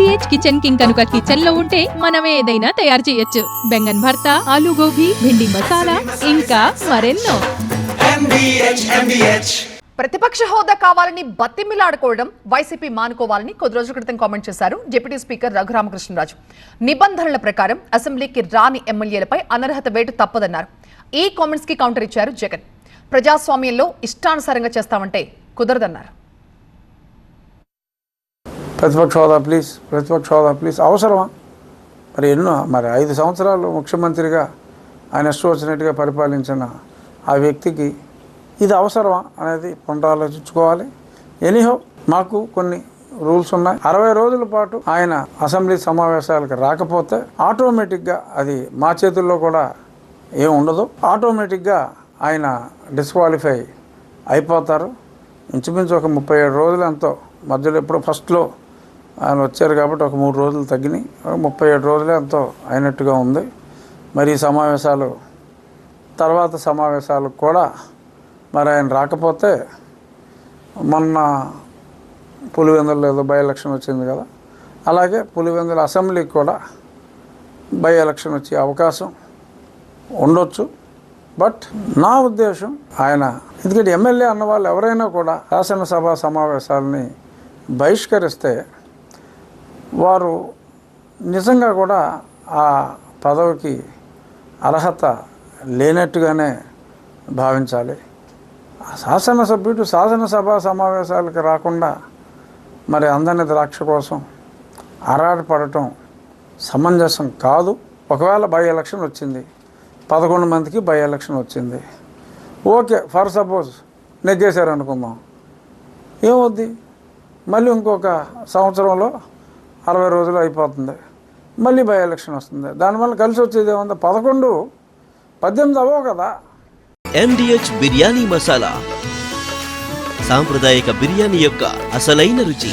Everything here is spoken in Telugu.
ఎండిహెచ్ కిచెన్ కింగ్ కనుక కిచెన్లో ఉంటే మనం ఏదైనా తయారు చేయొచ్చు. బెంగన్ భర్త ఆలు గోబీ భిండి మసాలా ఇంకా మరెన్నో. ప్రతిపక్ష హోదా కావాలని బతిమిలాడుకోవడం వైసీపీ మానుకోవాలని కొద్ది రోజుల క్రితం కామెంట్ చేశారు డిప్యూటీ స్పీకర్ రఘురామకృష్ణరాజు. నిబంధనల ప్రకారం అసెంబ్లీకి రాని ఎమ్మెల్యేలపై అనర్హత వేటు తప్పదన్నారు. ఈ కామెంట్స్కి కౌంటర్ ఇచ్చారు జగన్. ప్రజాస్వామ్యంలో ఇష్టానుసారంగా చేస్తామంటే కుదరదన్నారు. ప్రతిపక్ష హోదా ప్లీజ్ ప్రతిపక్ష హోదా ప్లీజ్. అవసరమా? మరి ఎన్నో మరి ఐదు సంవత్సరాలు ముఖ్యమంత్రిగా ఆయన ఇష్టం వచ్చినట్టుగా పరిపాలించిన ఆ వ్యక్తికి ఇది అవసరమా అనేది పునరాలోచించుకోవాలి ఎనీహో మాకు కొన్ని రూల్స్ ఉన్నాయి. అరవై రోజుల పాటు ఆయన అసెంబ్లీ సమావేశాలకు రాకపోతే ఆటోమేటిక్గా అది మా చేతుల్లో కూడా ఏం ఉండదు. ఆటోమేటిక్గా ఆయన డిస్క్వాలిఫై అయిపోతారు. ఇంచుమించు ఒక ముప్పై ఏడు రోజులు ఎంతో. మధ్యలో ఎప్పుడో ఫస్ట్లో ఆయన వచ్చారు కాబట్టి ఒక మూడు రోజులు తగ్గినాయి. ముప్పై ఏడు రోజులే ఎంతో అయినట్టుగా ఉంది. మరి ఈ సమావేశాలు తర్వాత సమావేశాలకు కూడా మరి ఆయన రాకపోతే మొన్న పులివెందులు ఏదో బై ఎలక్షన్ వచ్చింది కదా. అలాగే పులివెందుల అసెంబ్లీకి కూడా బై ఎలక్షన్ వచ్చే అవకాశం ఉండొచ్చు. బట్ నా ఉద్దేశం ఆయన ఎందుకంటే ఎమ్మెల్యే అన్న వాళ్ళు ఎవరైనా కూడా శాసనసభ సమావేశాలని బహిష్కరిస్తే వారు నిజంగా కూడా ఆ పదవికి అర్హత లేనట్టుగానే భావించాలి. ఆ శాసనసభ్యుడు శాసనసభ సమావేశాలకు రాకుండా మరి అందని ద్రాక్ష కోసం ఆరాటపడటం సమంజసం కాదు. ఒకవేళ బై ఎలక్షన్ వచ్చింది పదకొండు మందికి బై ఎలక్షన్ వచ్చింది. ఓకే ఫర్ సపోజ్ నెగ్గేశారనుకుందాం. ఏమవుద్ది? మళ్ళీ ఇంకొక సంవత్సరంలో అరవై రోజులు అయిపోతుంది. మళ్ళీ బై ఎలక్షన్ వస్తుంది. దానివల్ల కలిసి వచ్చేది ఏముంది? పదకొండు పద్దెనిమిది అవ్వవు కదా. ఎండిహెచ్ బిర్యానీ మసాలా. సాంప్రదాయక బిర్యానీ యొక్క అసలైన రుచి.